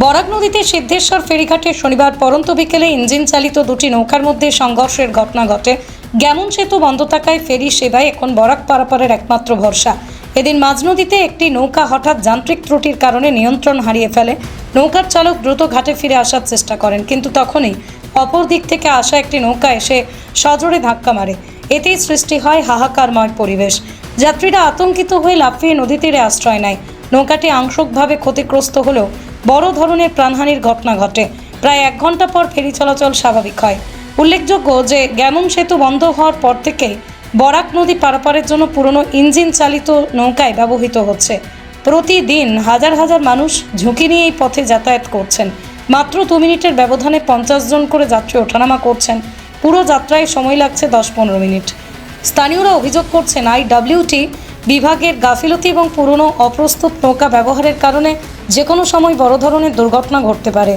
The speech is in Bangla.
বরাক নদীতে সিদ্ধেশ্বর ফেরিঘাটে শনিবার পরন্ত বিকেলে ইঞ্জিন চালিত দুটি নৌকার মধ্যে সংঘর্ষের ঘটনা ঘটে। গ্যামন সেতু বন্ধ থাকায় ফেরি সেবায় এখন বরাক পারাপারের একমাত্র ভরসা। এদিন মাঝনদীতে একটি নৌকা হঠাৎ যান্ত্রিক ত্রুটির কারণে নিয়ন্ত্রণ হারিয়ে ফেলে। নৌকার চালক দ্রুত ঘাটে ফিরে আসার চেষ্টা করেন, কিন্তু তখনই অপর দিক থেকে আসা একটি নৌকা এসে সজোরে ধাক্কা মারে। এতেই সৃষ্টি হয় হাহাকারময় পরিবেশ। যাত্রীরা আতঙ্কিত হয়ে লাফিয়ে নদী তীরে আশ্রয় নেয়। নৌকাটি আংশিকভাবে ক্ষতিগ্রস্ত হলেও বড় ধরনের প্রাণহানির ঘটনা ঘটে। প্রায় এক ঘণ্টা পর ফেরি চলাচল স্বাভাবিক হয়। উল্লেখযোগ্য যে গ্যামন সেতু বন্ধ হওয়ার পর থেকে বরাক নদী পারাপারের জন্য পুরনো ইঞ্জিন চালিত নৌকায় ব্যবহৃত হচ্ছে। প্রতিদিন হাজার হাজার মানুষ ঝুঁকি নিয়ে এই পথে যাতায়াত করছেন। মাত্র দু মিনিটের ব্যবধানে পঞ্চাশ জন করে যাত্রী ওঠানামা করছেন। পুরো যাত্রায় সময় লাগছে দশ পনেরো মিনিট। স্থানীয়রা অভিযোগ করছেন, আইডব্লিউটি বিভাগের গাফিলতি এবং পুরনো অপ্রস্তুত নৌকা ব্যবহারের কারণে যে কোনো সময় বড় ধরনের দুর্ঘটনা ঘটতে পারে।